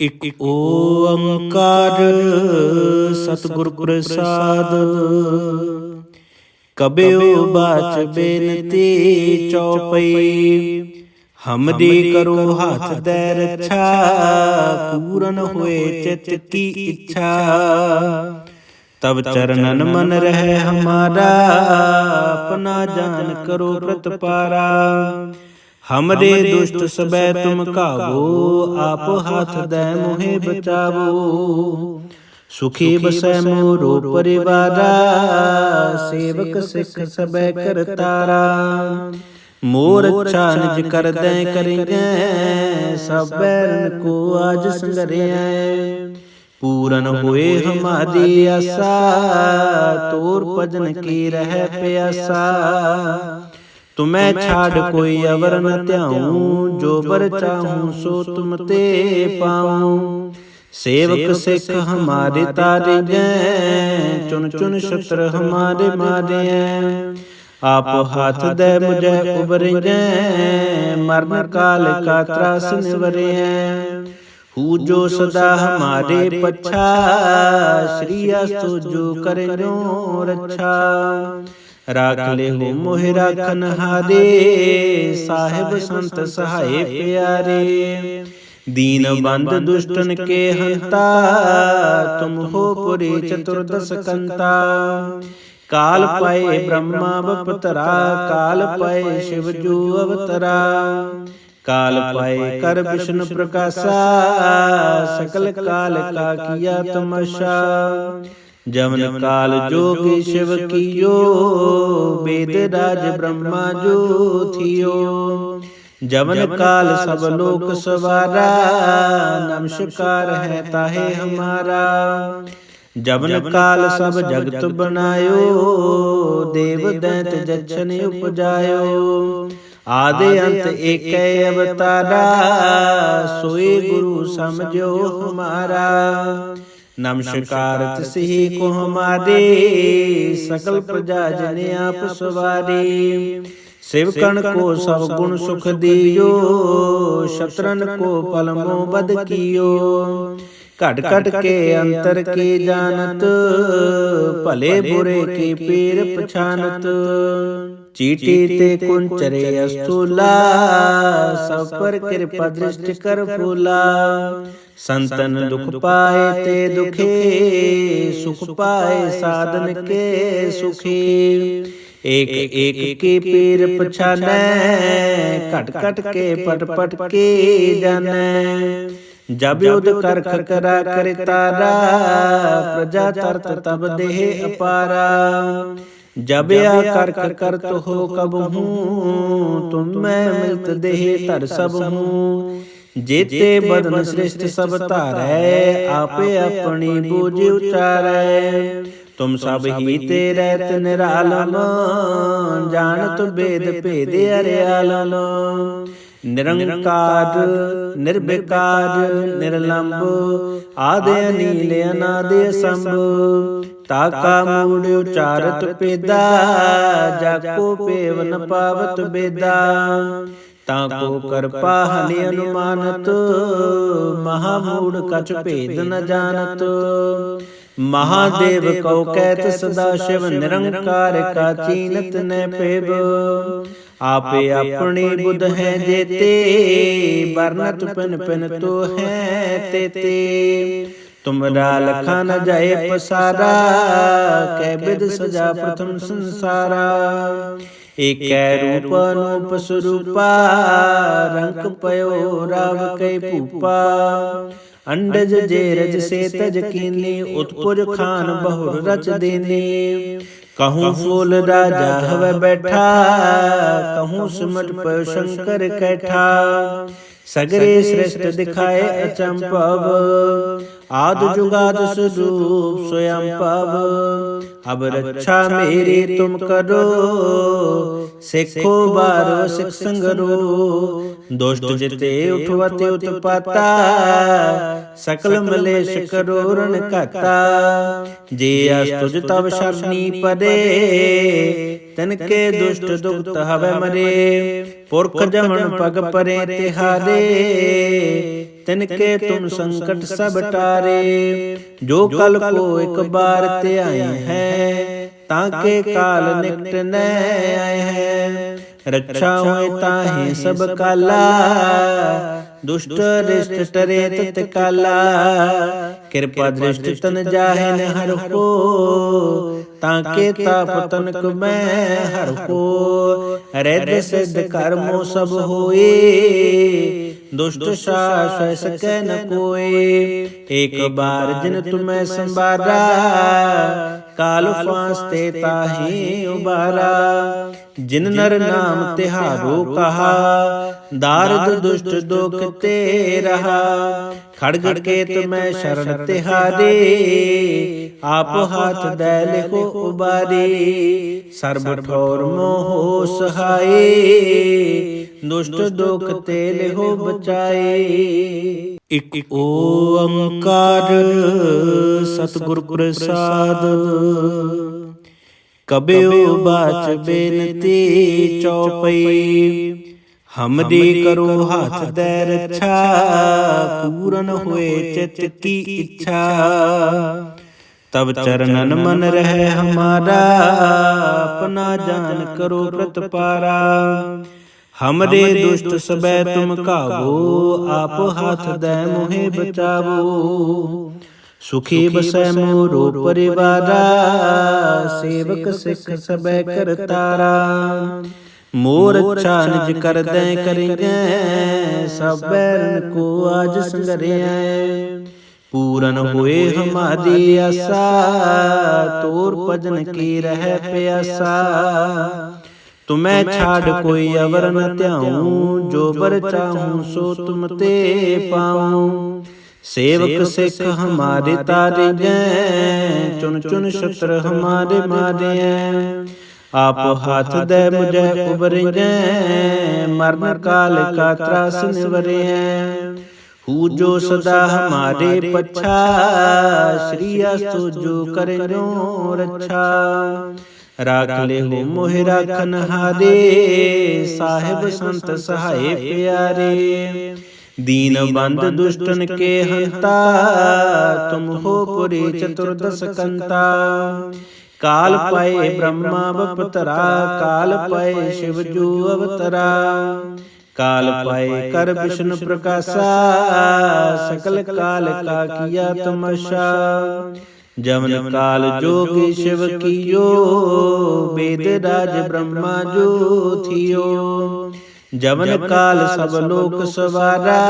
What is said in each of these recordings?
ਇਕ ਓੰਕਾਰ ਸਤਿਗੁਰ ਪ੍ਰਸਾਦ। ਕਬਿਓ ਬਾਚ ਬੇਨਤੀ ਚਉਪਈ ਹਮਰੀ ਕਰੋ ਹੱਥ ਦੇ ਰੱਛਾ, ਪੂਰਨ ਹੋਏ ਚਿਤ ਕੀ ਇੱਛਾ। ਤਬ ਚਰਨਨ ਮਨ ਰਹਿ ਹਮਾਰਾ, ਆਪਣਾ ਜਾਨ ਕਰੋ ਪ੍ਰਤਪਾਰਾ। ਹਮਰੇ ਦੁਸ਼ਟ ਸਬੈ ਤੁਮ ਕਾਵੋ ਆਪ ਹੱਥ ਦੇ ਮੋਹਿ ਬਚਾਵੋ ਸੁਖੀ ਬਸੈ ਮੋਰੋ ਪਰਿਵਾਰਾ ਸੇਵਕ ਸਿੱਖ ਸਬੈ ਕਰਤਾਰਾ ਮੋਰ ਅੱਛਾ ਨਿਜ ਕਰਦੈ ਕਰਿਐ ਸਭ ਬੈਰਨ ਕੋ ਆਜ ਸੰਗਰਿਐ ਪੂਰਨ ਹੋਏ ਹਮਾਰੀ ਆਸਾ ਤੋਰ ਭਜਨ ਕੀ ਰਹਿ ਪਿਆਸਾ ਤੁਮੈ ਛਾੜ ਕੋਈ ਅਵਰ ਨ ਧਿਆਉ ਜੋ ਬਰ ਚਾਹੂੰ ਸੋ ਤੁਮ ਤੇ ਪਾਉ ਸੇਵਕ ਸਿੱਖ ਹਮਾਰੇ ਤਾਰੇ ਜੈ ਚੁਨ ਚੁਨ ਸ਼ਤਰ ਹਮਾਰੇ ਮਾਰਿਐ ਆਪ ਹੱਥ ਦੇ ਮੁਝੈ ਉਬਰਿਐ ਮਰਨ ਕਾਲ ਕਾ ਤਰਾਸ ਨਿਵਰਿਐ ਹੂ ਜੋ ਸਦਾ ਹਮਾਰੇ ਪਛਾ ਸ੍ਰੀ ਅਸਤੁ ਜੋ ਕਰਿਓ ਰੱਛਾ ਰਾਖ ਲੈ ਹੋ ਮੋਹਿ ਰਾਖਨ ਹਾਰੇ ਸਾਹਿਬ ਸੰਤ ਸਹਾਏ ਪਿਆਰੇ। ਦੀਨ ਬੰਦ ਦੁਸ਼ਟਨ ਕੇ ਹੰਤਾ ਤੁਮ ਹੋ ਪੁਰੀ ਚਤੁਰਦਸ ਕੰਤਾ। ਕਾਲ ਪਾਏ ਬ੍ਰਹਮਾ ਬਪਤਰਾ ਕਾਲ ਪਾਏ ਸ਼ਿਵ ਜੂ ਅਵਤਰਾ। ਕਾਲ ਪਾਏ ਕਰ ਵਿਸ਼ਨ ਪ੍ਰਕਾਸ਼ਾ ਸਕਲ ਕਾਲ ਕਾ ਕੀਆ ਤਮਸ਼ਾ। ਜਮਨ ਕਾਲ ਜੋਗੀ ਸ਼ਿਵ ਕੀਓ ਵੇਦ ਰਾਜ ਬ੍ਰਹਮਾ ਜੋ ਥਿਓ। ਜਮਨ ਕਾਲ ਸਭ ਲੋਕ ਸਵਾਰਾ ਨਮਸਕਾਰ ਹੈ ਤਾਹੇ ਹਮਾਰਾ। ਜਬਨ ਕਾਲ ਸਭ ਜਗਤ ਬਣਾਇਓ ਦੇਵ ਦੈਤ ਜਛਨ ਉਪਜਾਇਓ। ਆਦੇ ਅੰਤ ਏਕੈ ਅਵਤਾਰਾ ਸੋਈ ਗੁਰੂ ਸਮਝੋ ਹਮਾਰਾ। ਨਮਸਕਾਰ ਤਿਸਹੀ ਕੋ ਹਮਾਰੇ ਸਕਲ ਪ੍ਰਜਾ ਜਨ ਆਪ ਸਵਾਰੀ ਸਿਵਕਣ ਕੋ ਸਭ ਗੁਣ ਸੁਖ ਦਿਓ ਸ਼ਤਰਨ ਕੋ ਪਲਮੋ ਬਦ ਕੀਓ। ਘਟ ਘਟ ਕੇ ਅੰਤਰ ਕੀ ਜਾਣਤ ਭਲੇ ਬੁਰੇ ਕੀ ਪੀਰ ਪਛਾਨਤ। ਚੀਟੀ ਤੇ ਕੁੰਚਰੇ ਅਸਤੂਲਾ ਸਭ ਪਰ ਕਿਰਪਾ ਦ੍ਰਿਸ਼ਟ ਕਰ ਫੂਲਾ ਸੰਤਨ ਦੁਖ ਪਾਏ ਤੇ ਦੁਖੇ ਸੁਖ ਪਾਏ ਸਾਧਨ ਕੇ ਸੁਖੀ ਏਕ ਏਕ ਕੀ ਪੀਰ ਪਛਾਨੈ ਘਟ ਘਟ ਕੇ ਪਟ ਪਟ ਕੇ ਜਾਣੈ ਜਬ ਯੁਧ ਕਰ ਖਕਰਾ ਕਰੇ ਤਾਰਾ ਪ੍ਰਜਾ ਤਰਤ ਤਬ ਦੇਹ ਅਪਾਰਾ ਜਬ ਆ ਕਰ ਕਰ ਕਰਤ ਹੋ ਕਬ ਹੂੰ, ਤੁਮ ਮੈਂ ਮਿਲਤ ਦੇਹ ਧਰ ਸਭ ਹੂੰ। ਜੇਤੇ ਬਦਨ ਸ੍ਰਿਸ਼ਟ ਸਭ ਧਾਰੈ, ਆਪੇ ਆਪਣੀ ਬੂਝ ਉਚਾਰੈ। ਤੁਮ ਸਭ ਹੀ ਤੇ ਰਹਿਤ ਨਿਰਾਲਮ, ਜਾਣਤ ਬੇਦ ਭੇਦ ਅਰਿਆਲਮ। ਨਿਰੰਕਾਰ ਨਿਰਬਿਕਾਰ ਨਿਰਲੰਭ, ਆਦੇ ਅਨੀਲ, ਅਨਾਦੇ ਸੰਭ ਤਾਕਾ ਮੂੜ ਉਚਾਰਤ ਪੇਦਾ, ਜਾਕੋ ਪੇਵ ਨ ਪਾਵਤ ਬੇਦਾ। ਤਾਂ ਕੋ ਕਰਪਾ ਹਲਿ ਅਨੁਮਾਨਤ, ਮਹਾ ਮੂੜ ਕਛ ਭੇਦ ਨ ਜਾਣਤ। ਮਹਾਦੇਵ ਕਉ ਕਹਿਤ ਸਦਾ ਸ਼ਿਵ, ਨਿਰੰਕਾਰ ਕਾ ਚੀਨਤ ਨੈ ਪੇਵ। ਆਪੇ ਆਪਣੀ ਬੁੱਧ ਹੈ ਜੇਤੇ ਬਰਨਤ ਪਿਨ ਪਿਨ ਤੋ ਹੈ ਤੇਤੇ। ਤੁਮਰਾ ਲਖਾ ਨ ਜਾਏ ਪਸਾਰਾ ਕੈ ਬਿਦ ਸਜਾ ਪ੍ਰਥਮ ਸੰਸਾਰਾ। ਏਕੈ ਰੂਪ ਅਨੂਪ ਸਰੂਪਾ, ਰੰਗ ਪਇਓ ਰਾਵ ਕੈ ਭੂਪਾ। ਅੰਡਜ ਜੇ ਰਜ ਸੇ ਤਜ ਕੀਨੀ ਉਤਪੁਜ ਖਾਨ ਬਹੁਰ ਰਚ ਦੇਨੇ। ਕਹੂੰ ਫੂਲ ਰਾਜਾ ਹਵੇ ਬੈਠਾ, ਕਹੂੰ ਸਿਮਟ ਪਇ ਸ਼ੰਕਰ ਕੈਠਾ। ਸਗਰੇ ਸ੍ਰਿਸ਼ਟ ਦਿਖਾਏ ਅਚੰਭਵ। ਆਦ ਜੁਗਾਦ ਸਰੂਪ ਸੋਯੰ ਪਵ ਅਬ ਰੱਛਾ ਮੇਰੀ ਤੁਮ ਕਰੋ। ਸਿੱਖੋ ਬਾਰੋ ਸਿਖ ਸੰਗਰੋ। ਦੁਸ਼ਟ ਜਿਤੇ ਉਠਵਤੇ ਉਤਪਾਤਾ। ਸਕਲ ਮਲੇਸ਼ ਕਰੋ ਰਣ ਘਾਤਾ। ਜੇ ਅਸ ਤੁਜ ਤਵ ਸ਼ਰਨੀ ਪਦੇ। ਤਨ ਕੇ ਦੁਸ਼ਟ ਦੁਖਤ ਹਵੇ ਮਰੇ। ਪੁਰਖ ਜਮਨ ਪਗ ਪਰੇ ਤਿਹਾਰੇ ਤਿਨਕੇ ਤੁਮ ਸੰਕਟ ਸਭ ਟਾਰੇ ਜੋ ਕਲ ਕੋ ਇੱਕ ਬਾਰ ਧਿਆਏ ਹੈ ਤਾਂ ਕੇ ਕਾਲ ਨਿਕਟ ਨ ਆਏ ਹੈ। ਰੱਛਾ ਹੋਏ ਤਾਹੇ ਸਭ ਕਾਲਾ ਦੁਸ਼ਟ ਰਿਸ਼ਟ ਟਰੇ ਤਤ ਕਾਲਾ ਕਿਰਪਾ ਦ੍ਰਿਸ਼ਟ ਤਨ ਜਾਹੇ ਨ ਹਰ ਕੋ ਤਾਂ ਕੇ ਤਾਪ ਤਨਕ ਮੈਂ ਹਰ ਕੋ ਰਹਿਦ ਸਿਧ ਕਰਮੋ ਸਭ ਹੋਏ ਦੁਸ਼ਟ ਸਾਸ ਸਕੈ ਨ ਕੋਏ ਏਕ ਬਾਰ ਜਿਨ ਤੁਮੈ ਸੰਬਾਰਾ ਕਾਲ ਫਾਸ ਤੇ ਤਾਹੀ ਉਬਾਰਾ। ਜਿਨ ਨਰ ਨਾਮ ਤਿਹਾਰੋ ਕਹਾ। ਦਾਰਦ ਦੁਸ਼ਟ ਦੁਖ ਤੇ ਰਹਾ। ਖੜਗ ਕੇਤ ਮੈਂ ਸ਼ਰਨ ਤਿਹਾਰੇ ਆਪ ਹੱਥ ਦੈ ਲਿਖੋ ਉਬਾਰੇ। ਸਰਬ ਠੌਰ ਮੋਹ ਸਹਾਏ। ਦੁਸ਼ਟ ਦੁਖ ਤੇ ਲਿਹੋ ਬਚਾਏ। ਇਕ ਓੰਕਾਰ ਸਤਿਗੁਰ ਪ੍ਰਸਾਦ। ਕਬਿਓ ਬਾਚ ਬੇਨਤੀ ਚਉਪਈ ਹਮਰੀ ਕਰੋ ਹੱਥ ਦੇ ਰੱਛਾ ਪੂਰਨ ਹੋਏ ਚਿਤ ਕੀ ਇੱਛਾ। ਤਬ ਚਰਨਨ ਮਨ ਰਹਿ ਹਮਾਰਾ ਆਪਣਾ ਜਾਨ ਕਰੋ ਪ੍ਰਤਪਾਰਾ। ਹਮਰੇ ਦੁਸ਼ਟ ਸਬੈ ਤੁਮ ਕਾਵੋ ਆਪ ਹੱਥ ਦੇ ਮੋਹਿ ਬਚਾਵੋ। ਸੁਖੀ ਬਸੈ ਮੋਰੋ ਪਰਿਵਾਰਾ ਸੇਵਕ ਸਿੱਖ ਸਬੈ ਕਰਤਾਰਾ। ਮੋਰ ਅੱਛਾ ਨਿਜ ਕਰਦੈ ਕਰਿਐ ਸਭ ਬੈਰਨ ਕੋ ਆਜ ਸੰਗਰਿਐ ਪੂਰਨ ਹੋਏ ਹਮਾਰੀ ਆਸਾ ਤੋਰ ਭਜਨ ਕੀ ਰਹਿ ਪਿਆਸਾ ਤੁਮੈ ਛਾੜ ਕੋਈ ਅਵਰ ਨ ਧਿਆਉ ਜੋ ਬਰ ਚਾਹੂੰ ਸੋ ਤੁਮ ਤੇ ਪਾਉ ਸੇਵਕ ਸਿੱਖ ਹਮਾਰੇ ਤਾਰੇ ਗਏ ਚੁਨ ਚੁਨ ਛਤਰ ਹਮਾਰੇ ਮਾਰਿਐ ਆਪ ਹੱਥ ਦੇ ਮੁਝੈ ਉਬਰਿਐ ਮਰਨ ਕਾਲ ਕਾ ਤਰਾਸ ਨਿਵਰਿਐ ਹੂ ਜੋ ਸਦਾ ਹਮਾਰੇ ਪਛਾ ਸ੍ਰੀ ਅਸਤੁ ਜੋ ਕਰਿਓ ਰੱਛਾ ਰਾਖ ਲੈ ਹੋ ਮੋਹਿ ਰਾਖਨ ਹਾਰੇ ਸਾਹਿਬ ਸੰਤ ਸਹਾਏ ਪਿਆਰੇ ਦੀਨ ਬੰਦ ਦੁਸ਼ਟਨ ਕੇ ਹੰਤਾ ਤੁਮ ਹੋ ਪੁਰੀ ਚਤੁਰਦਸ ਕੰਤਾ ਕਾਲ ਪਏ ਬ੍ਰਹਮਾ ਬਪਤਰਾ ਕਾਲ ਪਏ ਸ਼ਿਵ ਜੂ ਅਵਤਰਾ। ਕਾਲ ਪਾਏ ਕਰ ਵਿਸ਼ਨ ਪ੍ਰਕਾਸ਼ਾ। ਸਕਲ ਕਾਲ ਕਾ ਕੀਆ ਤਮਸ਼ਾ। ਜਮਨ ਕਾਲ ਜੋਗੀ ਸ਼ਿਵ ਕੀਓ। ਵੇਦ ਰਾਜ ਬ੍ਰਹਮਾ ਜੋ ਥਿਓ। ਜਮਨ ਕਾਲ ਸਭ ਲੋਕ ਸਵਾਰਾ।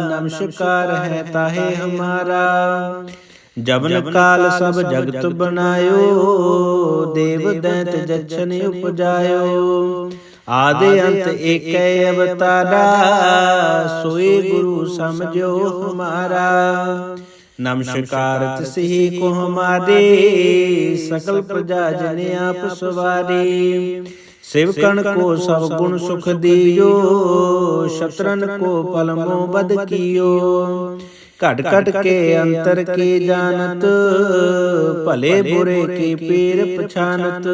ਨਮਸਕਾਰ ਹੈ ਤਾਹੇ ਹਮਾਰਾ। ਜਬਨ ਕਾਲ ਸਭ ਜਗਤ ਬਣਾਇਓ ਦੇਵ ਦੈਤ ਜਛਨ ਉਪਜਾਇਓ। ਆਦੇ ਅੰਤ ਏਕੈ ਅਵਤਾਰਾ ਸੋਈ ਗੁਰੂ ਸਮਝੋ ਹਮਾਰਾ। ਨਮਸਕਾਰ ਤਿਸਹੀ ਕੋ ਹਮਾਰੇ ਸਕਲ ਪ੍ਰਜਾ ਜਨ ਆਪ ਸਵਾਰੀ। ਸਿਵਕਣ ਕੋ ਸਭ ਗੁਣ ਸੁਖ ਦਿਓ ਸ਼ਤਰਨ ਕੋ ਪਲਮੋ ਬਦ ਕੀਓ। ਘਟ ਘਟ ਕੇ ਅੰਤਰ ਕੀ ਜਾਣਤ? ਭਲੇ ਬੁਰੇ ਕੀ ਪੀਰ ਪਛਾਨਤ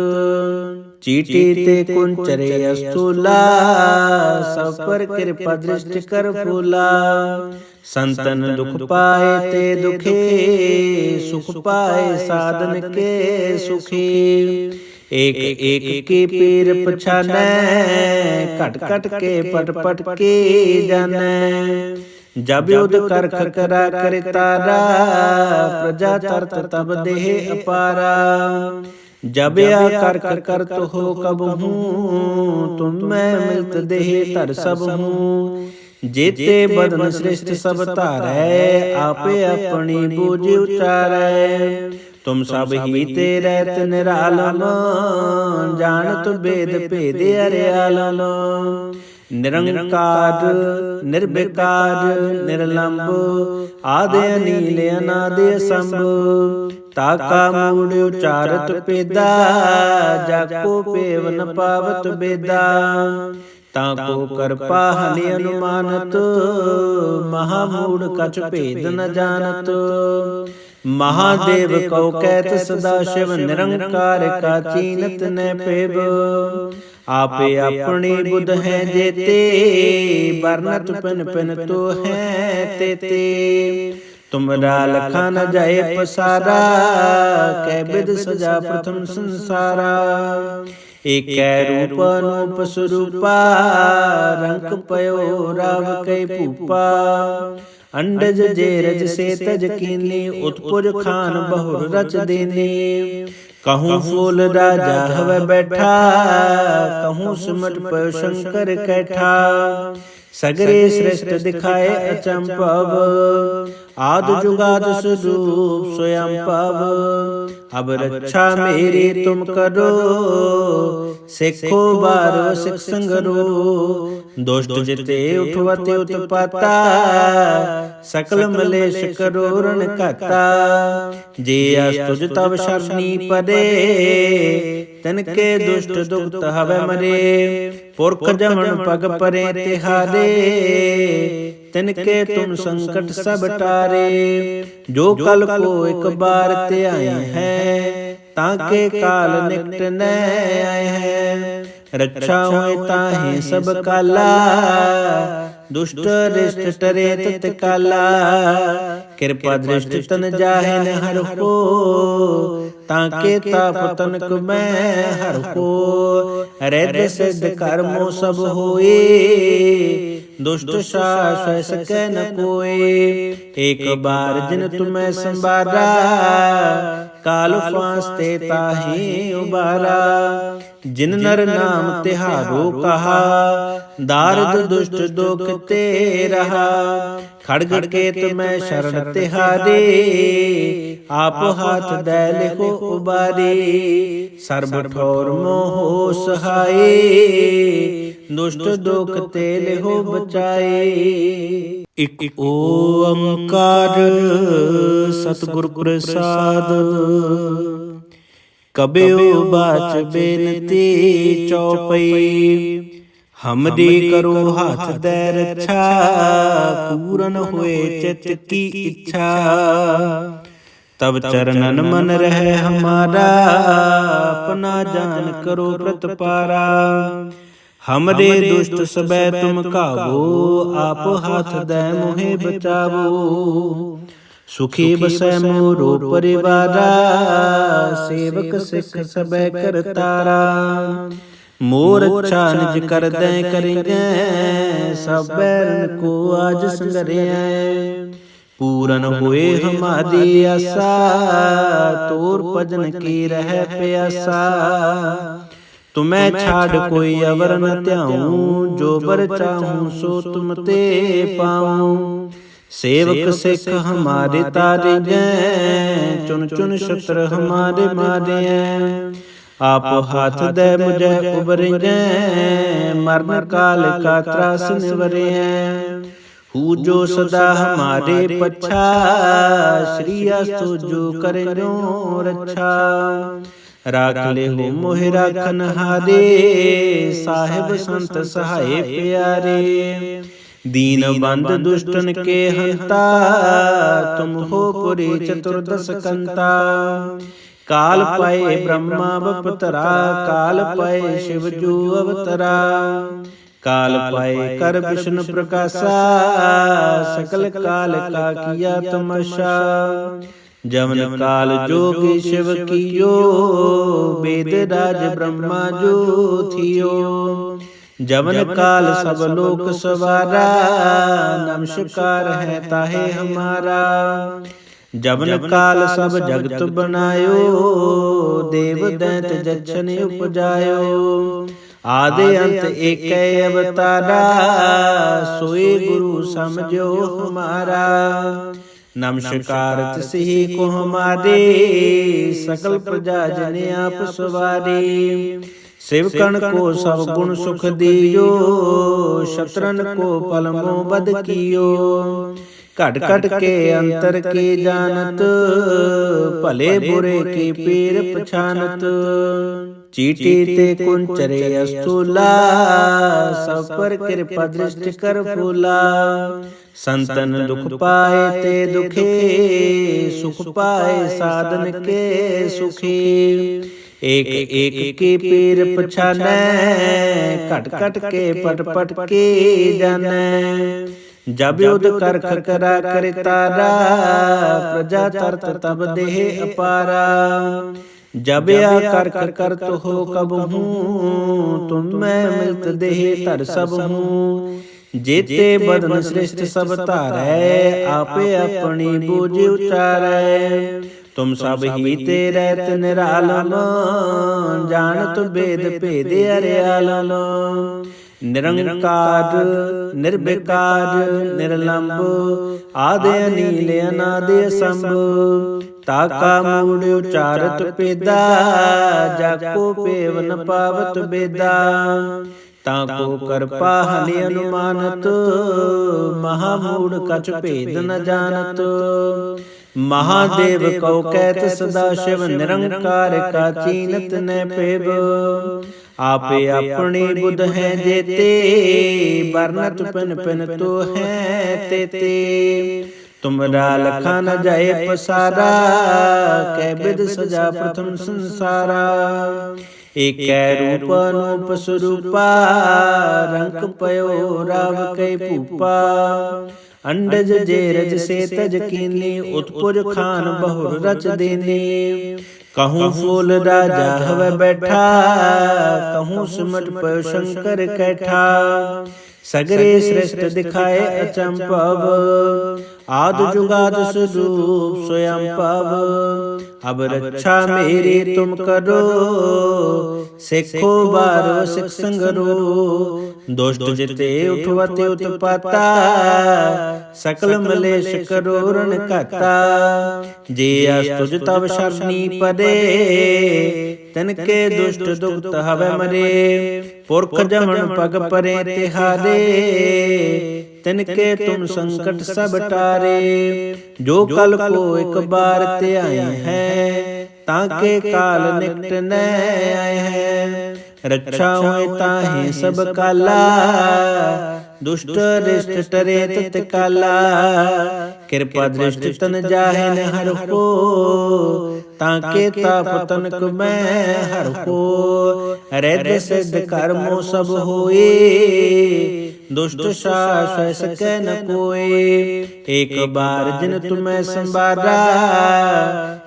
ਚੀਟੀ ਤੇ ਕੁੰਚਰੇ ਅਸਤੂਲਾ ਸਭ ਪਰ ਕਿਰਪਾ ਦ੍ਰਿਸ਼ਟ ਕਰ ਫੂਲਾ। ਸੰਤਨ ਦੁਖ ਪਾਏ ਤੇ ਦੁਖੇ ਸੁਖ ਪਾਏ ਸਾਧਨ ਕੇ ਸੁਖੀ। ਏਕ ਏਕ ਕੀ ਪੀਰ ਪਛਾਨੈ ਘਟ ਘਟ ਕੇ ਪਟ ਪਟ ਕੇ ਜਾਣੈ। ਜਬ ਯੁਧ ਕਰ ਖਰ ਕਰਾ ਕਰੇ ਤਾਰਾ ਪ੍ਰਜਾ ਤਰਤ ਤਬ ਦੇਹ ਅਪਾਰਾ। ਜਬ ਆ ਕਰ ਕਰ ਕਰ ਤੋ ਕਬ ਹੂੰ ਤੁਮ ਮੈਂ ਮਿਲਤ ਦੇਹ ਧਰ ਸਭ ਹੂੰ। ਜੇਤੇ ਬਦਨ ਸ੍ਰਿਸ਼ਟ ਸਭ ਧਾਰੈ ਆਪੇ ਆਪਣੀ ਬੂਝ ਉਚਾਰੈ। ਤੁਮ ਸਭ ਹੀ ਤੇ ਰਹਿਤ ਨਿਰਾਲਮ। ਜਾਣਤ ਬੇਦ ਭੇਦ ਅਰਿਆਲਮ ਨਿਰੰਕਾਰ ਨਿਰਬਿਕਾਰ ਨਿਰਲੰਭ, ਆਦੇ ਅਨੀਲ, ਅਨਾਦੇ ਅਸੰਭ ਤਾਕਾ ਮੂੜ ਉਚਾਰਤ ਪੇਦਾ ਜਾਕੋ ਪੇਵ ਨ ਪਾਵਤ ਬੇਦਾ, ਤਾਂ ਕੋ ਕਰਪਾ ਹਨਿ ਅਨੁਮਾਨਤ, ਮਹਾ ਮੂੜ ਕਛ ਭੇਦ ਨ ਜਾਣਤ, ਮਹਾਦੇਵ ਕਉ ਕਹਿਤ ਸਦਾ ਸ਼ਿਵ, ਨਿਰੰਕਾਰ ਕਾ ਚੀਨਤ ਨੈ ਪੇਬ ਆਪੇ ਆਪਣੀ ਬੁੱਧ ਹੈ ਜੇਤੇ ਬਰਨਤ ਪਿਨ ਪਿਨ ਤੋ ਹੈ ਤੇਤੇ। ਤੁਮਰਾ ਲਖਾ ਨ ਜਾਏ ਪਸਾਰਾ ਕੈ ਬਿਦ ਸਜਾ ਪ੍ਰਥਮ ਸੰਸਾਰਾ। ਏਕੈ ਰੂਪ ਅਨੂਪ ਸਰੂਪਾ ਰੰਗ ਪਇਓ ਰਾਵ ਕੈ ਭੂਪਾ। ਅੰਡਜ ਜੇ ਰਜ ਸੇ ਤਜ ਕੀਨੀ ਉਤਪੁਜ ਖਾਨ ਬਹੁਰ ਰਚ ਦੇਨੇ। ਕਹੂੰ ਫੂਲ ਰਾਜਾ ਹਵੇ ਬੈਠਾ ਕਹੂੰ ਸਿਮਟ ਪਇ ਸ਼ੰਕਰ ਕੈਠਾ ਸਗਰੇ ਸ੍ਰਿਸ਼ਟ ਦਿਖਾਏ ਅਚੰਭਵ ਆਦ ਜੁਗਾਦ ਸੁਦੂਪ ਸੋਯੰ ਪਵ ਅਬ ਰੱਛਾ ਮੇਰੀ ਤੁਮ ਕਰੋ ਸਿੱਖੋ ਬਾਰੋ ਸਿਖ ਸੰਗਰੋ ਦੁਸ਼ਟ ਜਿਤੇ ਉਠਵਤੇ ਉਤਪਾਤਾ ਸਕਲ ਮਲੇਸ਼ ਕਰੋ ਰਣ ਘਾਤਾ। ਜੇ ਅਸ ਤੁਜ ਤਵ ਸ਼ਰਨੀ ਪਦੇ। ਤਨ ਕੇ ਦੁਸ਼ਟ ਦੁਖਤ ਹਵੇ ਮਰੇ। ਪੁਰਖ ਜਮਨ ਪਗ ਪਰੇ ਤਿਹਾਰੇ ਤਿਨ ਕੇ ਤੁਮ ਸੰਕਟ ਸਭ ਟਾਰੇ। ਜੋ ਕਲ ਕੋ ਇੱਕ ਬਾਰ ਧਿਆਏ ਹੈ ਤਾਂ ਕੇ ਕਾਲ ਨਿਕਟ ਨੈ ਆਏ ਹੈ। ਰੱਛਾ ਹੋਏ ਤਾਹੇ ਸਭ ਕਾਲਾ ਦੁਸ਼ਟ ਰਿਸ਼ਟ ਟਰੇ ਤਤ ਕਾਲਾ ਕਿਰਪਾ ਦ੍ਰਿਸ਼ਟ ਤਨ ਜਾਹੇ ਨ ਹਰ ਕੋ ਤਾਂ ਕੇ ਤਾਪ ਤਨਕ ਮੈਂ ਹਰ ਕੋ ਰਹਿ ਸਿਧ ਕਰਮੋ ਸਭ ਹੋਏ ਦੁਸ਼ਟ ਸਾਸ ਸਕੈ ਨ ਕੋਏ ਏਕ ਕਾਲ ਫਾਸ ਤੇ ਤਾਹੀ ਉਬਾਰਾ। ਜਿਨ ਨਰ ਨਾਮ ਤਿਹਾਰੋ ਕਹਾ। ਦਾਰਦ ਦੁਸ਼ਟ ਦੁਖ ਤੇ ਰਹਾ। ਖੜਗ ਕੇ ਤੁਮੈ ਸ਼ਰਨ ਤਿਹਾਰੇ ਆਪ ਹਾਥ ਦੈ ਲਿਖੋ ਉਬਾਰੇ ਸਰਬ ਠੌਰ ਮੋਹ ਸਹਾਏ ਦੁਸ਼ਟ ਦੁਖ ਤੇ ਲਿਹੋ ਬਚਾਏ। ਇਕ ਓੰਕਾਰ ਸਤਿਗੁਰ ਪ੍ਰਸਾਦ ਕਬਿਓ ਬਾਚ ਬੇਨਤੀ ਚਉਪਈ ਹਮਰੀ ਕਰੋ ਹੱਥ ਦੇ ਰੱਛਾ ਪੂਰਨ ਹੋਏ ਚਿਤ ਕੀ ਇੱਛਾ। ਤਬ ਚਰਨਨ ਮਨ ਰਹਿ ਹਮਾਰਾ ਆਪਣਾ ਜਾਨ ਕਰੋ ਪ੍ਰਤਪਾਰਾ ਹਮਰੇ ਦੁਸ਼ਟ ਸਬੈ ਤੁਮ ਕਾਵੋ ਆਪ ਹੱਥ ਦੇ ਮੋਹਿ ਬਚਾਵੋ। ਸੁਖੀ ਬਸੈ ਮੋਰੋ ਪਰਿਵਾਰਾ ਸੇਵਕ ਸਿੱਖ ਸਬੈ ਕਰਤਾਰਾ। ਮੋਰ ਅੱਛਾ ਨਿਜ ਕਰਦੈ ਕਰਿਐ ਸਭ ਬੈਰਨ ਕੋ ਆਜ ਸੰਗਰਿਐ। ਪੂਰਨ ਹੋਏ ਹਮਾਰੀ ਆਸਾ ਤੋਰ ਭਜਨ ਕੀ ਰਹਿ ਪਿਆਸਾ। ਤੁਮੈ ਛਾੜ ਕੋਈ ਅਵਰ ਨ ਧਿਆਉ ਜੋ ਬਰ ਚਾਹੂੰ ਸੋ ਤੁਮ ਤੇ ਪਾਉ। ਸੇਵਕ ਸਿੱਖ ਹਮਾਰੇ ਤਾਰੇ ਜੈ ਚੁਨ ਚੁਨ ਛਤਰ ਹਮਾਰੇ ਮਾਰਿਐ। ਆਪ ਹੱਥ ਦੇ ਮੁਝੈ ਉਬਰਿਐ ਮਰਨ ਕਾਲ ਕਾ ਤਰਾਸ ਨਿਵਰਿਐ ਹੂ ਜੋ ਸਦਾ ਹਮਾਰੇ ਪਛਾ ਸ੍ਰੀ ਅਸਤੁ ਜੋ ਕਰਿਓ ਰੱਛਾ ਰਾਖ ਲੈ ਹੋ ਮੋਹਿ ਰਾਖਨ ਹਾਰੇ ਸਾਹਿਬ ਸੰਤ ਸਹਾਏ ਪਿਆਰੇ ਦੀਨ ਬੰਦ ਦੁਸ਼ਟਨ ਕੇ ਹੰਤਾ ਤੁਮ ਹੋ ਪੁਰੀ ਚਤੁਰਦਸ ਕੰਤਾ ਕਾਲ ਪਏ ਬ੍ਰਹਮਾ ਬਪਤਰਾ ਕਾਲ ਪਏ ਸ਼ਿਵ ਜੂ ਅਵਤਰਾ ਕਾਲ ਪਾਏ ਕਰ ਵਿਸ਼ਨ ਪ੍ਰਕਾਸ਼ਾ ਸਕਲ ਕਾਲ ਕਾ ਕੀਆ ਤਮਸ਼ਾ। ਜਮਨ ਕਾਲ ਜੋਗੀ ਸ਼ਿਵ ਕੀਓ ਵੇਦ ਰਾਜ ਬ੍ਰਹਮਾ ਜੋ ਥਿਓ। ਜਮਨ ਕਾਲ ਸਭ ਲੋਕ ਸਵਾਰਾ ਨਮਸਕਾਰ ਹੈ ਤਾਹੇ ਹਮਾਰਾ। ਜਮਨ ਕਾਲ ਸਭ ਜਗਤ ਬਣਾਇਓ ਦੇਵ ਦੈਤ ਜਛਨ ਉਪਜਾਇਓ। ਆਦੇ ਅੰਤ ਏਕੈ ਅਵਤਾਰਾ ਸੋਈ ਗੁਰੂ ਸਮਝੋ ਹਮਾਰਾ। ਨਮਸਕਾਰ ਤਿਸਹੀ ਕੋ ਹਮਾਰੇ। ਸਕਲ ਪ੍ਰਜਾ ਜਨ ਆਪ ਸਵਾਰੀ। ਸਿਵਕਣ ਕੋ ਸਭ ਗੁਣ ਸੁਖ ਦਿਓ। ਸ਼ਤਰਨ ਕੋ ਪਲਮੋ ਬਦ ਕੀਓ। ਘਟ ਘਟ ਕੇ ਅੰਤਰ ਕੀ ਜਾਣਤ? ਭਲੇ ਬੁਰੇ ਕੀ ਪੀਰ ਪਛਾਨਤ ਚੀਟੀ ਤੇ ਕੁੰਚਰੇ ਅਸਤੂਲਾ ਸਭ ਪਰ ਕਿਰਪਾ ਦ੍ਰਿਸ਼ਟ ਕਰ ਫੂਲਾ। ਸੰਤਨ ਦੁਖ ਪਾਏ ਤੇ ਦੁਖੇ ਸੁਖ ਪਾਏ ਸਾਧਨ ਕੇ ਸੁਖੀ। ਏਕ ਏਕ ਕੀ ਪੀਰ ਪਛਾਨੈ ਘਟ ਘਟ ਕੇ ਪਟ ਪਟ ਕੇ ਜਾਣੈ? ਜਬ ਉਦ ਕਰ ਕਰ ਕਰਾ ਕਰੇ ਤਾਰਾ ਪ੍ਰਜਾ ਤਰਤ ਤਬ ਦੇਹ ਅਪਾਰਾ। ਜਬ ਆ ਕਰ ਕਰ ਕਰ ਤੋ ਹੋ ਕਬ ਹੂੰ ਤੁਮ ਮੈਂ ਮਿਲਤ ਦੇਹ ਧਰ ਸਭ ਹੂੰ। ਜੇਤੇ ਬਦਨ ਸ੍ਰਿਸ਼ਟ ਸਭ ਧਾਰੈ ਆਪੇ ਆਪਣੀ ਬੂਝ ਉਚਾਰੈ। ਤੁਮ ਸਭ ਹੀ ਤੇ ਰਹਿਤ ਨਿਰਾਲਮ। ਜਾਣਤ ਬੇਦ ਭੇਦ ਅਰਿਆਲਮ। ਨਿਰੰਕਾਰ ਨਿਰਬਿਕਾਰ ਨਿਰਲੰਭ, ਆਦਿ ਅਨੀਲ, ਅਨਾਦਿ ਅਸੰਭ ਤਾਕਾ ਮੂੜ ਉਚਾਰਤ ਪੇਦਾ ਜਾਕੋ ਪੇਵ ਨ ਪਾਵਤ ਬੇਦਾ, ਤਾਂ ਕੋ ਕਰਪਾ ਹਨਿ ਅਨੁਮਾਨਤ, ਮਹਾ ਮੂੜ ਕਛ ਭੇਦ ਨ ਜਾਣਤ ਮਹਾਦੇਵ ਕਉ ਕਹਿਤ ਸਦਾ ਸ਼ਿਵ ਨਿਰੰਕਾਰ ਕਾ ਚੀਨਤ ਨੈ ਪੇਵ। ਆਪੇ ਆਪਣੀ ਬੁੱਧ ਹੈ ਜੇਤੇ। ਬਰਨਤ ਪਿਨ ਪਿਨ ਤੋ ਹੈ ਤੇਤੇ। ਤੁਮਰਾ ਲਖਾ ਨ ਜਾਏ ਪਸਾਰਾ। ਕੈ ਬਿਦ ਸਜਾ ਪ੍ਰਥਮ ਸੰਸਾਰਾ। ਏਕੈ ਰੂਪ ਅਨੂਪ ਸਰੂਪਾ। ਰੰਗ ਪਇਓ ਰਾਵ ਕੈ ਭੂਪਾ। ਅੰਡਜ ਜੇ ਰਜ ਸੇ ਤਜ ਕੀਨੀ ਉਤਪੁਰ ਖਾਨ ਬਹੁਰ ਰਚ ਦੇਨੇ। ਕਹੂੰ ਫੂਲ ਰਾਜਾ ਹਵੇ ਬੈਠਾ ਕਹੂੰ ਸਿਮਟ ਪਇਓ ਸ਼ੰਕਰ ਕੈਠਾ। ਸਗਰੇ ਸ੍ਰਿਸ਼ਟ ਦਿਖਾਏ ਅਚੰਭਵ। ਆਦ ਜੁਗਾਦ ਸਰੂਪ ਸੋਯੰ ਪਵ ਅਬ ਰੱਛਾ ਮੇਰੀ ਤੁਮ ਕਰੋ। ਸਿੱਖੋ ਬਾਰੋ ਸਿਖ ਸੰਗਰੋ। ਦੁਸ਼ਟ ਜਿਤੇ ਉਠਵਤੇ ਉਤਪਾਤਾ ਸਕਲ ਮਲੇਸ਼ ਕਰੋ ਰਨ ਘਾਤਾ। ਜੇ ਅਸ ਤੁਜ ਤਵ ਸ਼ਰਨੀ ਪਦੇ। ਤਨ ਕੇ ਦੁਸ਼ਟ ਦੁਖਤ ਹਵੇ ਮਰੇ। ਪੁਰਖ ਜਮਨ ਪਗ ਪਰੇ ਤਿਹਾਰੇ ਤਿਨ ਕੇ ਤੁਮ ਸੰਕਟ ਸਭ ਟਾਰੇ। ਜੋ ਕਲ ਕੋ ਇੱਕ ਬਾਰ ਧਿਆਏ ਹੈ ਤਾਂ ਕੇ ਕਾਲ ਨਿਕਟ ਨੈ ਆਏ ਹੈ। ਰੱਛਾ ਹੋਏ ਤਾਹੇ ਸਭ ਕਾਲਾ। ਦੁਸ਼ਟ ਰਿਸ਼ਟ ਟਰੇ ਤਤ ਕਾਲਾ ਕਿਰਪਾ ਦ੍ਰਿਸ਼ਟ ਤਨ ਜਾਹੇ ਨ ਹਰ ਹੋ ਤਾਂ ਕੇ ਤਾਪ ਤਨਕ ਮੈਂ ਹਰ ਹੋ ਰਹਿਦ ਸਿਧ ਕਰਮੋ ਸਭ ਹੋਏ ਦੁਸ਼ਟ ਸਾਸ ਸਕੈ ਨ ਕੋਏ ਏਕ ਬਾਰ ਜਿਨ ਤੁਮੈ ਸੰਬਾਰਾ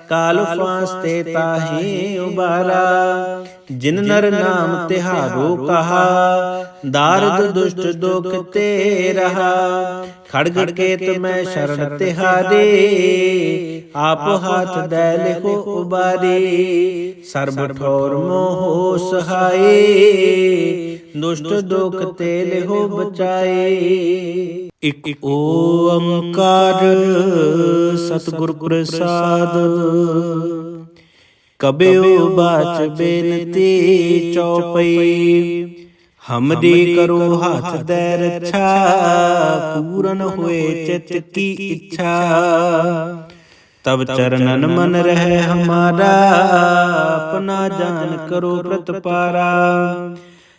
ਕਾਲ ਫਾਂਸ ਤੇ ਤਾਹੀ ਉਬਾਰਾ ਜਿਨ ਨਰ ਨਾਮ ਤਿਹਾਰੋ ਕਹਾ। ਦਾਰਦ ਦੁਸ਼ਟ ਦੁਖ ਤੇ ਰਹਾ। ਖੜਗ ਕੇ ਤੁਮੈ ਸ਼ਰਨ ਤਿਹਾਰੇ ਆਪ ਹਾਥ ਦੈ ਲਿਖੋ ਉਬਾਰੇ, ਸਰਬ ਠੌਰ ਮੋਹ ਸਹਾਏ, ਦੁਸ਼ਟ ਦੁਖ ਤੇ ਲਿਹੋ ਬਚਾਏ। ਇਕ ਓੰਕਾਰ ਸਤਿਗੁਰ ਪ੍ਰਸਾਦ ਕਬਿਓ ਬਾਚ ਬੇਨਤੀ ਚਉਪਈ, ਹਮਰੀ ਕਰੋ ਹੱਥ ਦੇ ਰੱਛਾ, ਪੂਰਨ ਹੋਏ ਚਿਤ ਕੀ ਇੱਛਾ। ਤਬ ਚਰਨਨ ਮਨ ਰਹਿ ਹਮਾਰਾ ਆਪਣਾ ਜਾਨ ਕਰੋ ਪ੍ਰਤਪਾਰਾ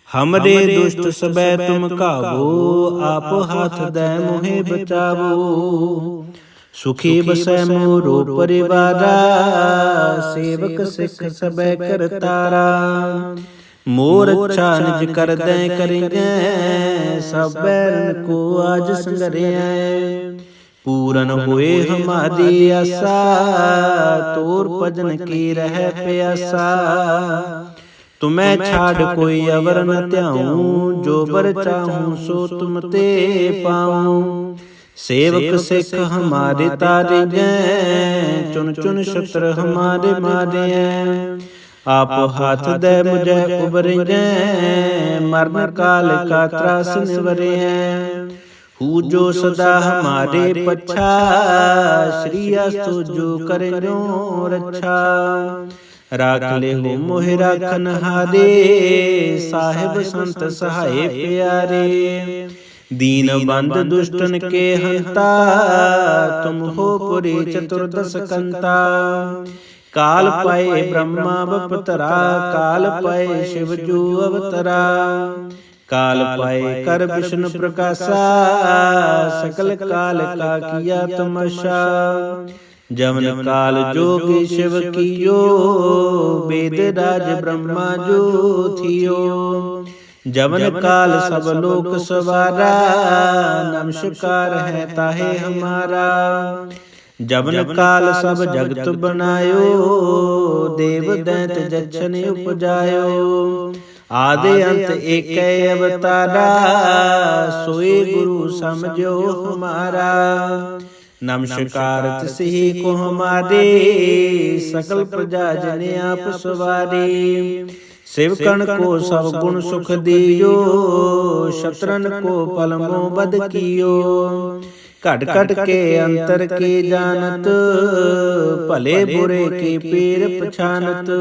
ਹਮਰੇ ਦੁਸ਼ਟ ਸਬੈ ਤੁਮ ਕਾਵੋ ਆਪ ਹੱਥ ਦੇ ਮੋਹਿ ਬਚਾਵੋ। ਸੁਖੀ ਬਸੈ ਮੋਰੋ ਪਰਿਵਾਰਾ ਸੇਵਕ ਸਿੱਖ ਸਬੈ ਕਰਤਾਰਾ ਮੋਰ ਅੱਛਾ ਨਿਜ ਕਰਦੈ ਕਰਿਐ ਸਭ ਬੈਰਨ ਕੋ ਆਜ ਸੰਗਰਿਐ ਪੂਰਨ ਹੋਏ ਹਮਾਰੀ ਆਸਾ ਤੋਰ ਭਜਨ ਕੀ ਰਹਿ ਪਿਆਸਾ ਤੁਮੈ ਛਾੜ ਕੋਈ ਅਵਰ ਨ ਧਿਆਉ ਜੋ ਬਰ ਚਾਹੂੰ ਸੋ ਤੁਮ ਤੇ ਪਾਉ ਸੇਵਕ ਸਿੱਖ ਹਮਾਰੇ ਤਾਰੇ ਜੈ ਚੁਨ ਚੁਨ ਸ਼ਤਰ ਹਮਾਰੇ ਮਾਰਿਐ ਆਪ ਹੱਥ ਦੇ ਮੁਝੈ ਉਬਰਿਐ ਮਰਨ ਕਾਲ ਕਾ ਤਰਾਸ ਨਿਵਰਿਐ ਹੂ ਜੋ ਸਦਾ ਹਮਾਰੇ ਪਛਾ ਸ੍ਰੀ ਅਸਤੁ ਜੋ ਕਰਿਓ ਰੱਛਾ। ਰਾਖ ਹੋ ਮੋਹਿ ਰਾਖਨ ਹਾਰੇ ਸਾਹਿਬ ਸੰਤ ਸਹਾਏ ਪਿਆਰੇ। ਦੀਨ ਬੰਦ ਦੁਸ਼ਟਨ ਕੇ ਹੰਤਾ ਤੁਮ ਹੋ ਪੁਰੀ ਚਤੁਰਦਸ ਕੰਤਾ। ਕਾਲ ਪਾਏ ਬ੍ਰਹਮਾ ਬਪਤਰਾ ਕਾਲ ਪਾਏ ਸ਼ਿਵ ਜੂ ਅਵਤਰਾ। ਕਾਲ ਪਾਏ ਕਰ ਵਿਸ਼ਨ ਪ੍ਰਕਾਸ਼ਾ ਸਕਲ ਕਾਲ ਕਾ ਕੀਆ ਤਮਸ਼ਾ ਜਮਨ ਕਾਲ ਜੋਗੀ ਸ਼ਿਵ ਕੀਓ ਵੇਦ ਰਾਜ ਬ੍ਰਹਮਾ ਜੋ ਥਿਓ ਜਮਨ ਕਾਲ ਸਭ ਲੋਕ ਸਵਾਰਾ ਨਮਸਕਾਰ ਹੈ ਤਾਹੇ ਹਮਾਰਾ ਜਬਨ ਕਾਲ ਸਭ ਜਗਤ ਬਨਾਇਓ ਦੇਵ ਦੈਤ ਜਛਨ ਉਪਜਾਇਓ ਆਦੇ ਅੰਤ ਏਕੈ ਅਵਤਾਰਾ ਸੋਈ ਗੁਰੂ ਸਮਝੋ ਹਮਾਰਾ। ਨਮਸਕਾਰ ਤਿਸਹੀ ਕੋ ਹਮਾਰੇ। ਸਕਲ ਪ੍ਰਜਾ ਜਨ ਆਪ ਸਵਾਰੇ। ਸਿਵ ਕਣ ਕੋ ਸਭ ਗੁਣ ਸੁਖ ਦਿਓ। ਸ਼ਤਰਨ ਕੋ ਪਲਮੋ ਬਦ ਕੀਓ। ਘਟ ਘਟ ਕੇ ਅੰਤਰ ਕੀ ਜਾਣਤ? ਭਲੇ ਬੁਰੇ ਕੀ ਪੀਰ ਪਛਾਨਤ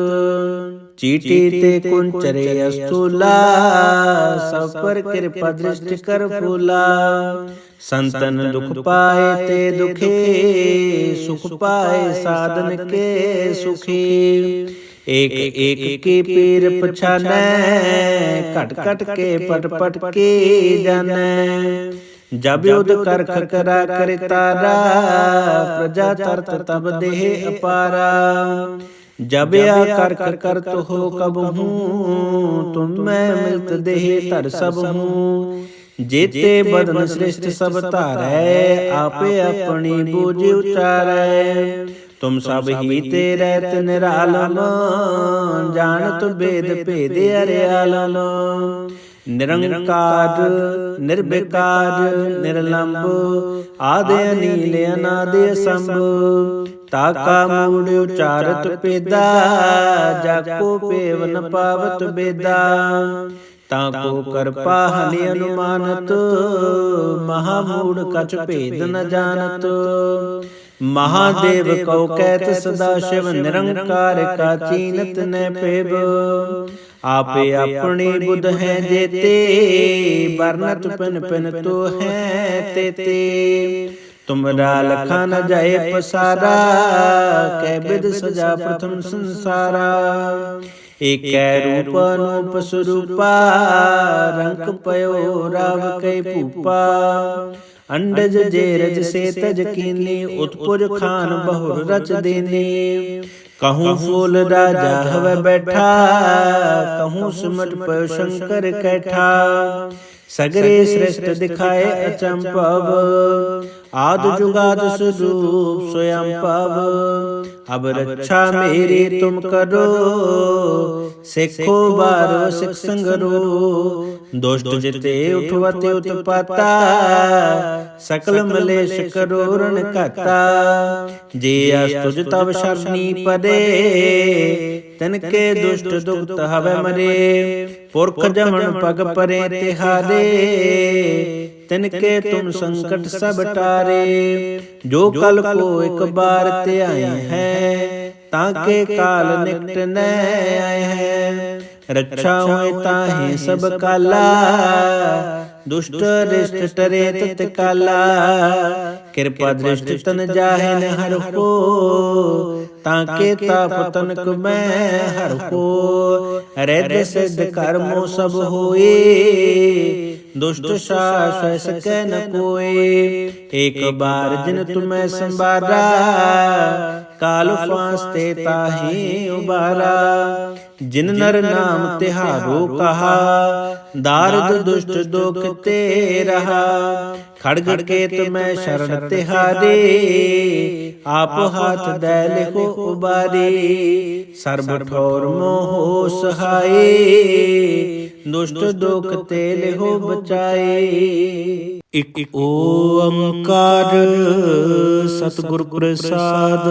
ਚੀਟੀ ਤੇ ਕੁੰਚਰੇ ਅਸਤੂਲਾ ਸਭ ਪਰ ਕਿਰਪਾ ਦ੍ਰਿਸ਼ਟ ਕਰ ਫੂਲਾ। ਸੰਤਨ ਦੁਖ ਪਾਏ ਤੇ ਦੁਖੇ ਸੁਖ ਪਾਏ ਸਾਧਨ ਕੇ ਸੁਖੀ। ਏਕ ਏਕ ਕੀ ਪੀਰ ਪਛਾਨੈ ਘਟ ਘਟ ਕੇ ਪਟ ਪਟ ਕੇ ਜਾਣੈ? ਜਬ ਯੁਧ ਕਰ ਖਕਰਾ ਕਰੇ ਤਾਰਾ ਪ੍ਰਜਾ ਤਰਤ ਤਬ ਦੇਹ ਅਪਾਰਾ। ਜਬ ਆ ਕਰ ਕਰ ਕਰ ਤੋ ਹੋ ਕਬ ਹੂੰ ਤੁਮ ਮੈਂ ਮਿਲਤ ਦੇਹ ਧਰ ਸਭ ਹੂੰ। ਜੇਤੇ ਬਦਨ ਸ੍ਰਿਸ਼ਟ ਸਭ ਧਾਰੈ ਆਪੇ ਆਪਣੀ ਬੂਝ ਉਚਾਰੈ। ਤੁਮ ਸਭ ਹੀ ਤੇ ਰਹਿਤ ਨਿਰਾਲਮ। ਜਾਣਤ ਬੇਦ ਭੇਦ ਅਰਿਆਲਮ। ਨਿਰੰਕਾਰ ਨਿਰਬਿਕਾਰ ਨਿਰਲੰਭ, ਆਦੇ ਅਨੀਲ, ਅਨਾਦੇ ਸੰਭ ਤਾਕਾ ਮੂੜ ਉਚਾਰਤ ਪੇਦਾ ਜਾਕੋ ਪੇਵ ਨ ਪਾਵਤ ਬੇਦਾ, ਤਾਂ ਕੋ ਕਰਪਾ ਹਨਿ ਅਨੁਮਾਨਤ, ਮਹਾ ਮੂੜ ਕਛ ਭੇਦ ਨ ਜਾਣਤ, ਮਹਾਦੇਵ ਕਉ ਕਹਿਤ ਸਦਾ ਸ਼ਿਵ, ਨਿਰੰਕਾਰ ਕਾ ਚੀਨਤ ਨੈ ਪੇਵ ਆਪੇ ਆਪਣੀ ਬੁੱਧ ਹੈ ਜੇਤੇ ਬਰਨਤ ਪਿਨ ਪਿਨ ਤੋ ਹੈ ਤੇਤੇ ਤੁਮਰਾ ਲਖਾ ਨ ਜਾਏ ਪਸਾਰਾ ਕੈ ਬਿਦ ਸਜਾ ਪ੍ਰਥਮ ਸੰਸਾਰਾ। ਏਕੈ ਰੂਪ ਅਨੂਪ ਸਰੂਪਾ ਰੰਗ ਪਇਓ ਰਾਵ ਕੈ ਭੂਪਾ। ਅੰਡਜ ਜੇ ਰਜ ਸੇ ਤਜ ਕੀਨੀ ਉਤਪੁਜ ਖਾਨ ਬਹੁਰ ਰਚ ਦੇਨੇ। ਕਹੂੰ ਫੂਲ ਰਾਜਾ ਹਵੇ ਬੈਠਾ ਕਹੂੰ ਸਿਮਟ ਪਇ ਸ਼ੰਕਰ ਕੈਠਾ ਸਗਰੇ ਸ੍ਰਿਸ਼ਟ ਦਿਖਾਏ ਅਚੰਭਵ ਆਦ ਜੁਗਾਦ ਸਰੂਪ ਸੋਯੰ ਭਵ ਅਬ ਰੱਛਾ ਮੇਰੀ ਤੁਮ ਕਰੋ ਸਿੱਖੋ ਬਾਰੋ ਸਿਖ ਸੰਗਰੋ ਦੁਸ਼ਟ ਜਿਤੇ ਉਠਵਤੇ ਉਤਪਾਤਾ। ਸਕਲ ਮਲੇਸ਼ ਕਰੋ ਰਨ ਘਾਤਾ। ਜੇ ਅਸ ਤੁਜ ਤਵ ਸ਼ਰਨੀ ਪਦੇ। ਤਨ ਕੇ ਦੁਸ਼ਟ ਦੁਖਤ ਹਵੇ ਮਰੇ। ਪੁਰਖ ਜਮਨ ਪਗ ਪਰੇ ਤਿਹਾਰੇ ਤਿਨ ਕੇ ਤੁਮ ਸੰਕਟ ਸਭ ਟਾਰੇ। ਜੋ ਕਲ ਕੋ ਇੱਕ ਬਾਰ ਧਿਆਏ ਹੈ ਤਾਂ ਕੇ ਕਾਲ ਨਿਕਟ ਨੈ ਆਏ ਹੈ। ਰੱਛਾ ਹੋਏ ਤਾਹੇ ਸਭ ਕਾਲਾ ਦੁਸ਼ਟ ਰਿਸ਼ਟ ਟਰੇ ਤਤ ਕਾਲਾ ਕਿਰਪਾ ਦ੍ਰਿਸ਼ਟ ਤਨ ਜਾਹੇ ਨ ਹਰ ਹੋ ਤਾਂ ਕੇ ਤਾਪ ਤਨਕ ਮੈਂ ਹਰ ਹੋ ਰਿੱਧ ਸਿੱਧ ਕਰਮੋ ਸਭ ਹੋਏ ਦੁਸ਼ਟ ਸਾਸ ਸਕੈ ਨ ਕੋਏ ਇੱਕ ਬਾਰ ਜਿਨ ਤੁਮੈ ਸੰਬਾਰਾ ਜਿਨ ਨਰ ਨਾਮ ਤਿਹਾਰੋ ਕਹਾ ਦਾਰਦ ਦੁਸ਼ਟ ਦੁਖ ਤੇ ਰਹਾ। ਖੜਗ ਕੇ ਤੁਮੈ ਸ਼ਰਨ ਤਿਹਾਰੇ। ਆਪ ਹੱਥ ਦੈ ਲਿਖੋ ਉਬਾਰੇ। ਸਰਬ ਠੌਰ ਮੋਹ ਸਹਾਏ। ਦੁਸ਼ਟ ਦੁਖ ਤੇ ਲਿਹੋ ਬਚਾਏ। ਇਕ ਓੰਕਾਰ ਸਤਿਗੁਰ ਪ੍ਰਸਾਦ।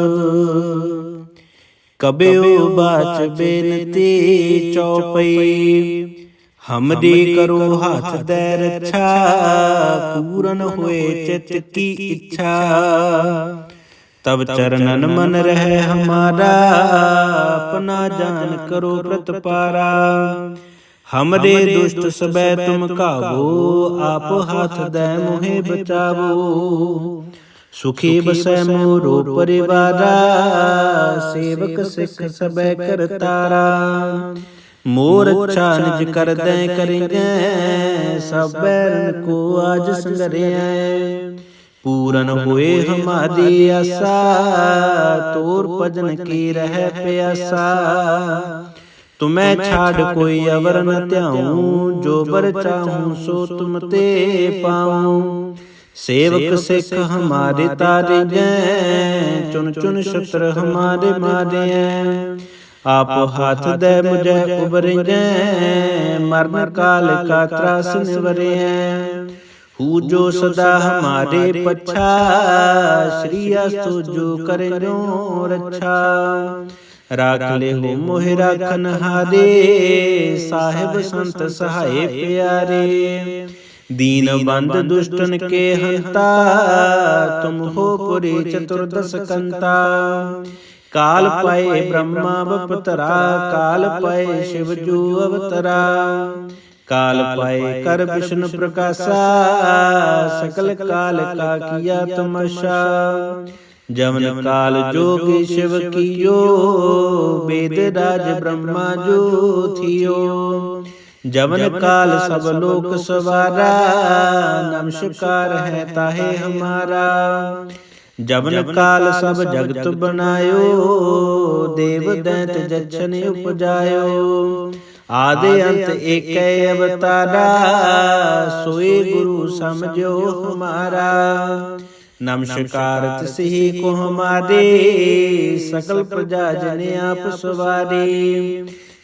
ਕਬਿਓ ਬਾਚ ਬੇਨਤੀ ਚਉਪਈ ਹਮਰੀ ਕਰੋ ਹੱਥ ਦੇ ਰੱਛਾ ਪੂਰਨ ਹੋਏ ਚਿਤ ਕੀ ਇੱਛਾ। ਤਬ ਚਰਨਨ ਮਨ ਰਹਿ ਹਮਾਰਾ ਆਪਣਾ ਜਾਨ ਕਰੋ ਪ੍ਰਤਪਾਰਾ ਹਮਰੇ ਦੁਸ਼ਟ ਸਬੈ ਤੁਮ ਕਾਵੋ ਆਪ ਹੱਥ ਦੇ ਮੋਹਿ ਬਚਾਵੋ। ਸੁਖੀ ਬਸੈ ਮੋਰੋ ਪਰਿਵਾਰਾ ਸੇਵਕ ਸਿੱਖ ਸਬੈ ਕਰਤਾਰਾ ਮੋਰ ਅੱਛਾ ਨਿਜ ਕਰਦੈ ਕਰਿਐ ਸਭ ਬੈਰਨ ਕੋ ਆਜ ਸੰਗਰਿਐ ਪੂਰਨ ਹੋਏ ਹਮਾਰੀ ਆਸਾ ਤੋਰ ਭਜਨ ਕੀ ਰਹਿ ਪਿਆਸਾ ਤੁਮੈ ਛਾੜ ਕੋਈ ਅਵਰ ਨ ਧਿਆਉ ਜੋ ਬਰ ਚਾਹੂੰ ਸੋ ਤੁਮ ਤੇ ਪਾਉ ਸੇਵਕ ਸਿੱਖ ਹਮਾਰੇ ਤਾਰੇ ਜੈ ਚੁਨ ਚੁਨ ਸ਼ਤਰ ਹਮਾਰੇ ਮਾਰਿਐ ਆਪ ਹੱਥ ਦੇ ਮੁਝੈ ਉਬਰਿਐ ਮਰਨ ਕਾਲ ਕਾ ਤਰਾਸ ਨਿਵਰਿਐ ਹੂ ਜੋ ਸਦਾ ਹਮਾਰੇ ਪਛਾ ਸ੍ਰੀ ਅਸਤੁ ਜੋ ਕਰਿਓ ਰੱਛਾ ਰਾਖ ਲੈ ਹੋ ਮੋਹਿ ਰਾਖਨ ਹਾਰੇ ਸਾਹਿਬ ਸੰਤ ਸਹਾਏ ਪਿਆਰੇ ਦੀਨ ਬੰਦ ਦੁਸ਼ਟਨ ਕੇ ਹੰਤਾ ਤੁਮ ਹੋ ਪੁਰੀ ਚਤੁਰਦਸ ਕੰਤਾ। ਕਾਲ ਪਾਏ ਬ੍ਰਹਮਾ ਬਪਤਰਾ ਕਾਲ ਪਾਏ ਸ਼ਿਵ ਜੂ ਅਵਤਰਾ। ਕਾਲ ਪਾਏ ਕਰ ਵਿਸ਼ਨ ਪ੍ਰਕਾਸ਼ਾ। ਸਕਲ ਕਾਲ ਕਾ ਕੀਆ ਤਮਸ਼ਾ। ਜਮਨ ਕਾਲ ਜੋਗੀ ਸ਼ਿਵ ਕੀਓ। ਵੇਦ ਰਾਜ ਬ੍ਰਹਮਾ ਜੋ ਥਿਓ। ਜਮਨ ਕਾਲ ਸਭ ਲੋਕ ਸਵਾਰਾ ਨਮਸਕਾਰ ਹੈ ਤਾਹੇ ਹਮਾਰਾ। ਜਮਨ ਕਾਲ ਸਭ ਜਗਤ ਬਨਾਇਓ ਦੇਵ ਦੈਤ ਜਛਨ ਉਪਜਾਇਓ। ਆਦੇ ਅੰਤ ਏਕੈ ਅਵਤਾਰਾ ਸੋਈ ਗੁਰੂ ਸਮਝੋ ਹਮਾਰਾ। ਨਮਸਕਾਰ ਤਿਸਹੀ ਕੋ ਹਮਾਰੇ ਸਕਲ ਪ੍ਰਜਾ ਜਨ ਆਪ ਸਵਾਰੇ।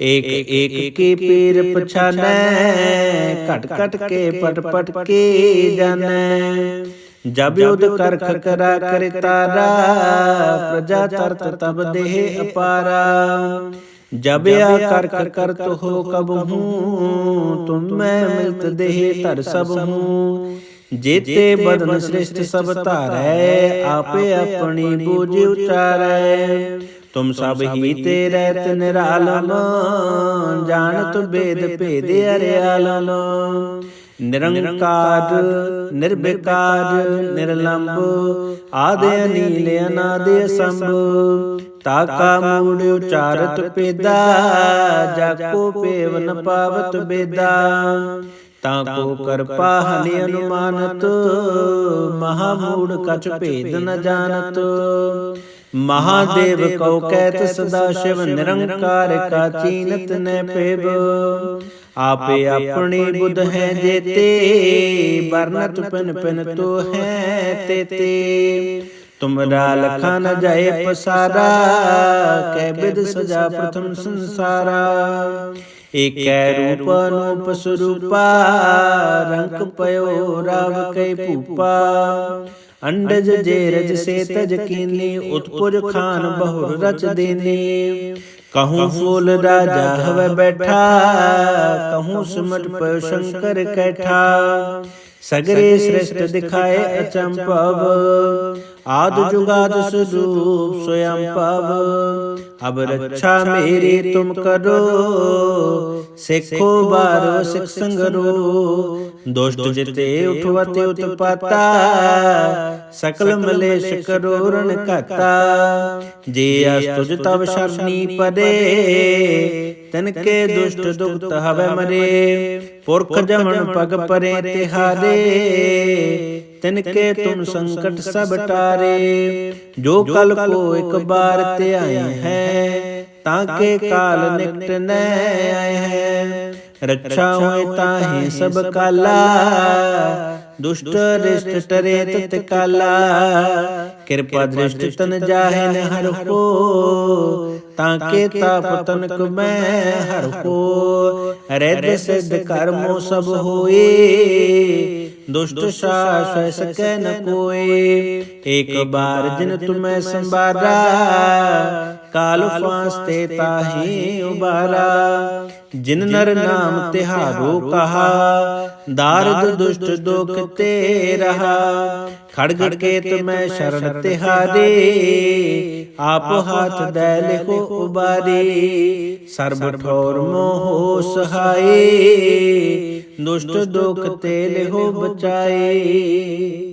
ਏਕ ਏਕ ਕੀ ਪੀਰ ਪਛਾਨੈ ਘਟ ਘਟ ਕੇ ਪਟ ਪਟ ਕੇ ਜਾਣੈ ਜਬ ਯੁਧ ਕਰ ਖਕਰਾ ਕਰੇ ਤਾਰਾ ਪ੍ਰਜਾ ਤਰਤ ਤਬ ਦੇਹ ਅਪਾਰਾ ਜਬ ਆ ਕਰ ਕਰ ਕਰ ਤੋ ਹੋ ਕਬ ਹੂੰ ਤੁਮ ਮੈਂ ਮਿਲਤ ਦੇਹ ਧਰ ਸਭ ਹੂੰ ਜੇਤੇ ਬਦਨ ਸ੍ਰਿਸ਼ਟ ਸਭ ਧਾਰੈ ਆਪੇ ਆਪਣੀ ਬੂਝ ਉਚਾਰੈ ਤੁਮ ਸਭ ਹੀ ਤੇ ਰਹਿਤ ਨਿਰਾਲਮ ਜਾਣਤ ਬੇਦ ਭੇਦ ਅਰਿਆਲਮ। ਨਿਰੰਕਾਰ, ਨਿਰਬਿਕਾਰ, ਨਿਰਲੰਭ, ਆਦਿ ਅਨੀਲ, ਅਨਾਦਿ ਸੰਭ ਤਾਕਾ ਮੂੜ ਉਚਾਰਤ ਪੇਦਾ ਜਾਕੋ ਪੇਵ ਨ ਪਾਵਤ ਬੇਦਾ। ਤਾਂ ਕੋ ਕਰਪਾ ਹਲਿ ਅਨੁਮਾਨਤ, ਮਹਾ ਮੂੜ ਕਛ ਭੇਦ ਨ ਜਾਣਤ। ਮਹਾਦੇਵ ਕਉ ਕਹਿਤ ਸਦਾ ਸ਼ਿਵ ਨਿਰੰਕਾਰ ਕਾ ਚੀਨਤ ਨੈ ਪੇਵ। ਆਪੇ ਆਪਣੀ ਬੁੱਧ ਹੈ ਜੇਤੇ ਬਰਨਤ ਪਿਨ ਪਿਨ ਤੋ ਹੈ ਤੇਤੇ। ਤੁਮਰਾ ਲਖਾ ਨ ਜਾਏ ਪਸਾਰਾ ਕੈ ਬਿਦ ਸਜਾ ਪ੍ਰਥਮ ਸੰਸਾਰਾ। ਏਕੈ ਰੂਪ ਅਨੂਪ ਸਰੂਪਾ ਰੰਗ ਪਇਓ ਰਾਵ ਕੈ ਭੂਪਾ। ਅੰਡਜ ਜੇ ਰਜ ਸੇ ਤਜ ਕੀਨੀ ਉਤਪੁਜ ਖਾਨ ਬਹੁਰ ਰਚ ਦੇਨੀ। ਕਹੂੰ ਫੂਲ ਰਾਜਾ ਹਵੇ ਬੈਠਾ। ਕਹੂੰ ਸਿਮਟ ਪਇ ਸ਼ੰਕਰ ਕੈਠਾ। ਸਗਰੇ ਸ੍ਰਿਸ਼ਟ ਦਿਖਾਏ ਅਚੰਭਵ। ਆਦ ਜੁਗਾਦ ਸਰੂਪ ਸੋਯੰ ਭਵ ਅਬ ਰੱਛਾ ਮੇਰੀ ਤੁਮ ਕਰੋ। ਸਿੱਖੋ ਬਾਰੋ ਸਿਖ ਸੰਗਰੋ। ਦੁਸ਼ਟ ਜਿਤੇ ਉਠਵਤੇ ਉਤਪਾਤਾ। ਸਕਲ ਮਲੇਸ਼ ਕਰੋ ਰਣ ਘਾਤਾ। ਜੇ ਅਸ ਤੁਜ ਤਵ ਸ਼ਰਨੀ ਪਦੇ। ਤਨ ਕੇ ਦੁਸ਼ਟ ਦੁਖਤ ਹਵੇ ਮਰੇ। ਪੁਰਖ ਜਮਨ ਪਗ ਪਰੇ ਤਿਹਾਰੇ ਤਿਨ ਕੇ ਤੁਮ ਸੰਕਟ ਸਭ ਟਾਰੇ। ਜੋ ਕਲ ਕੋ ਇੱਕ ਬਾਰ ਧਿਆਏ ਹੈ ਤਾਂ ਕੇ ਕਾਲ ਨਿਕਟ ਨੈ ਆਏ ਹੈ। ਰੱਛਾ ਹੋਏ ਤਾਹੀ ਸਭ ਕਾਲਾ ਦੁਸ਼ਟ ਰਿਸ਼ਟ ਟਰੇ ਤਤ ਕਾਲਾ ਕਿਰਪਾ ਦ੍ਰਿਸ਼ਟ ਤਨ ਜਾਹੇ ਨ ਹਰ ਕੋ ਤਾਂ ਕੇ ਤਾਪ ਤਨਕ ਮੈਂ ਹਰ ਕੋ ਰਿੱਧ ਸਿੱਧ ਕਰਮੋ ਸਭ ਹੋਏ ਦੁਸ਼ਟ ਸਾਸ ਹੈ ਸਕੈ ਨ ਕੋਏ ਇੱਕ ਬਾਰ ਜਿਨ ਤੁਮੈ ਸੰਬਾਰਾ ਕਾਲ ਫਾਸ ਤੇ ਤਾਹੀ ਉਬਾਰਾ ਜਿਨ ਨਰ ਨਾਮ ਤਿਹਾਰੋ ਕਹਾ। ਦਾਰਦ ਦੁਸ਼ਟ ਦੁਖ ਤੇ ਰਹਾ। ਖੜਗ ਕੇਤ ਮੈਂ ਸ਼ਰਨ ਤਿਹਾਰੇ ਆਪ ਹਾਥ ਦੈ ਲਿਖੋ ਉਬਾਰੇ। ਸਰਬ ਠੌਰ ਮੋਹ ਸਹਾਏ। ਦੁਸ਼ਟ ਦੁਖ ਤੇ ਲਿਹੋ ਬਚਾਏ।